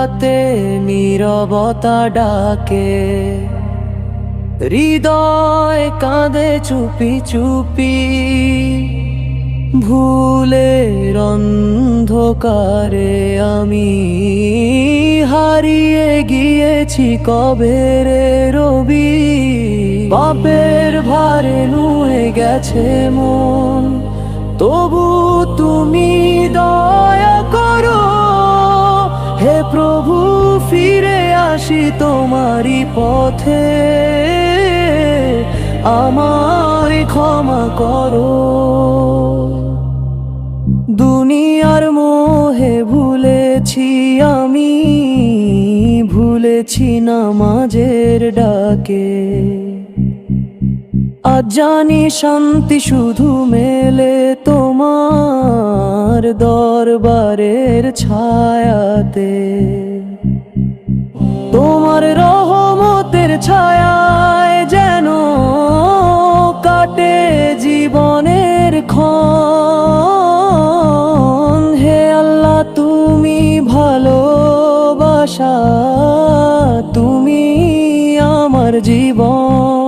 রাতে নীরবতা ডাকে। হৃদয় কাঁদে চুপি চুপি। ভুলের অন্ধকারে আমি হারিয়ে গিয়েছি কবে রে রবি? বাপের ভারে নুয়ে গেছে মন, তবু আসি তোমারই পথে। আমায় ক্ষমা করো। দুনিয়ার মোহে ভুলেছি আমি, ভুলেছি নামাজের ডাকে। আজ জানি শান্তি শুধু মেলে তোমার দরবারের ছায়াতে। তোমার রহমতের ছায়ায় যেন কাটে জীবনের ক্ষণ। হে আল্লাহ তুমি ভালোবাসা তুমি আমার জীবন।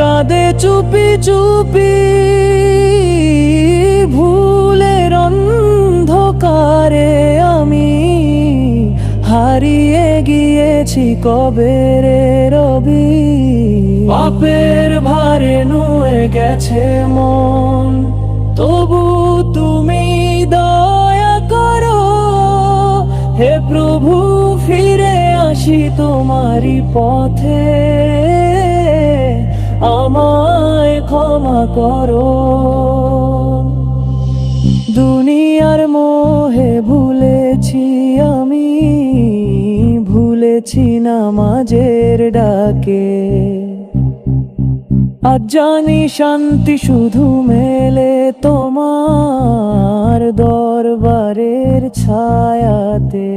কাঁদে চুপি চুপি, ভুলের অন্ধকারে আমি হারিয়ে গিয়েছি কবে রে রবি? পাপের ভারে নুয়ে গেছে মন, তবু তুমি দয়া করো। হে প্রভু, ফিরে আসি তোমারই পথে। ক্ষমা করো। দুনিয়ার মোহে ভুলেছি আমি, ভুলেছি না নামাজের ডাকে। আজ জানি শান্তি শুধু মেলে তোমার দরবারের ছায়াতে।